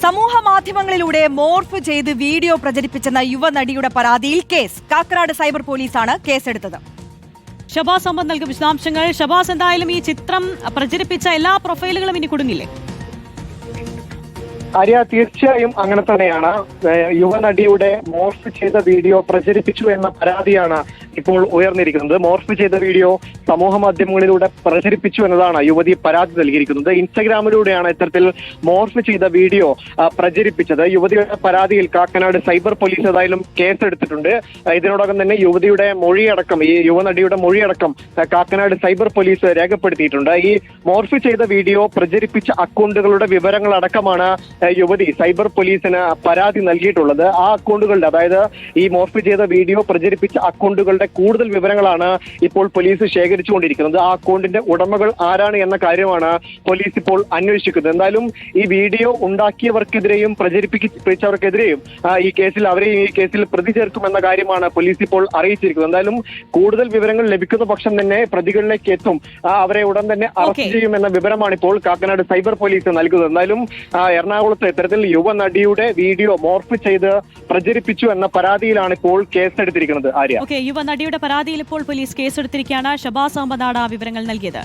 സമൂഹ മാധ്യമങ്ങളിലൂടെ മോർഫ് ചെയ്ത് വീഡിയോ പ്രചരിപ്പിച്ചെന്ന യുവനടിയുടെ പരാതിയിൽ കേസ്. കാക്കനാട് സൈബർ പോലീസാണ് കേസെടുത്തത്. ഷബാസ് അഹമ്മദ് നൽകും വിശദാംശങ്ങൾ. ഷബാസ് എന്തായാലും ഈ ചിത്രം പ്രചരിപ്പിച്ച എല്ലാ പ്രൊഫൈലുകളും ഇനി കുടുങ്ങില്ലേ? ആര്യ തീർച്ചയായും അങ്ങനെ തന്നെയാണ്. യുവനടിയുടെ മോർഫ് ചെയ്ത വീഡിയോ പ്രചരിപ്പിച്ചു എന്ന പരാതിയാണ് ഇപ്പോൾ ഉയർന്നിരിക്കുന്നത്. മോർഫ് ചെയ്ത വീഡിയോ സമൂഹ മാധ്യമങ്ങളിലൂടെ പ്രചരിപ്പിച്ചു എന്നതാണ് യുവതി പരാതി നൽകിയിരിക്കുന്നത്. ഇൻസ്റ്റഗ്രാമിലൂടെയാണ് ഇത്തരത്തിൽ മോർഫ് ചെയ്ത വീഡിയോ പ്രചരിപ്പിച്ചത്. യുവതിയുടെ പരാതിയിൽ കാക്കനാട് സൈബർ പോലീസ് ഏതായാലും കേസെടുത്തിട്ടുണ്ട്. ഇതിനോടകം തന്നെ യുവതിയുടെ മൊഴിയടക്കം ഈ യുവനടിയുടെ മൊഴിയടക്കം കാക്കനാട് സൈബർ പോലീസ് രേഖപ്പെടുത്തിയിട്ടുണ്ട്. ഈ മോർഫ് ചെയ്ത വീഡിയോ പ്രചരിപ്പിച്ച അക്കൗണ്ടുകളുടെ വിവരങ്ങളടക്കമാണ് യുവതി സൈബർ പോലീസിന് പരാതി നൽകിയിട്ടുള്ളത്. ആ അക്കൗണ്ടുകളുടെ അതായത് ഈ മോർഫ് ചെയ്ത വീഡിയോ പ്രചരിപ്പിച്ച അക്കൗണ്ടുകളുടെ കൂടുതൽ വിവരങ്ങളാണ് ഇപ്പോൾ പോലീസ് ശേഖരിച്ചുകൊണ്ടിരിക്കുന്നത്. ആ അക്കൗണ്ടിന്റെ ഉടമകൾ ആരാണ് എന്ന കാര്യമാണ് പോലീസ് ഇപ്പോൾ അന്വേഷിക്കുന്നത്. എന്തായാലും ഈ വീഡിയോ ഉണ്ടാക്കിയവർക്കെതിരെയും പ്രചരിപ്പിച്ചവർക്കെതിരെയും ഈ കേസിൽ അവരെയും ഈ കേസിൽ പ്രതി ചേർക്കുമെന്ന കാര്യമാണ് പോലീസ് ഇപ്പോൾ അറിയിച്ചിരിക്കുന്നത്. എന്തായാലും കൂടുതൽ വിവരങ്ങൾ ലഭിക്കുന്ന പക്ഷം തന്നെ പ്രതികളിലേക്ക് എത്തും. അവരെ ഉടൻ തന്നെ അറസ്റ്റ് ചെയ്യുമെന്ന വിവരമാണ് ഇപ്പോൾ കാക്കനാട് സൈബർ പോലീസ് നൽകുന്നത്. എന്തായാലും എറണാകുളത്ത് ഇത്തരത്തിൽ യുവനടിയുടെ വീഡിയോ മോർഫ് ചെയ്ത് പ്രചരിപ്പിച്ചു എന്ന പരാതിയിലാണ് ഇപ്പോൾ കേസെടുത്തിരിക്കുന്നത് ആര്യ. യുവനടിയുടെ പരാതിയിൽ ഇപ്പോൾ പോലീസ് കേസെടുത്തിരിക്കുകയാണ്. ഷബാസ് അഹമ്മദാണ് വിവരങ്ങൾ നൽകിയത്.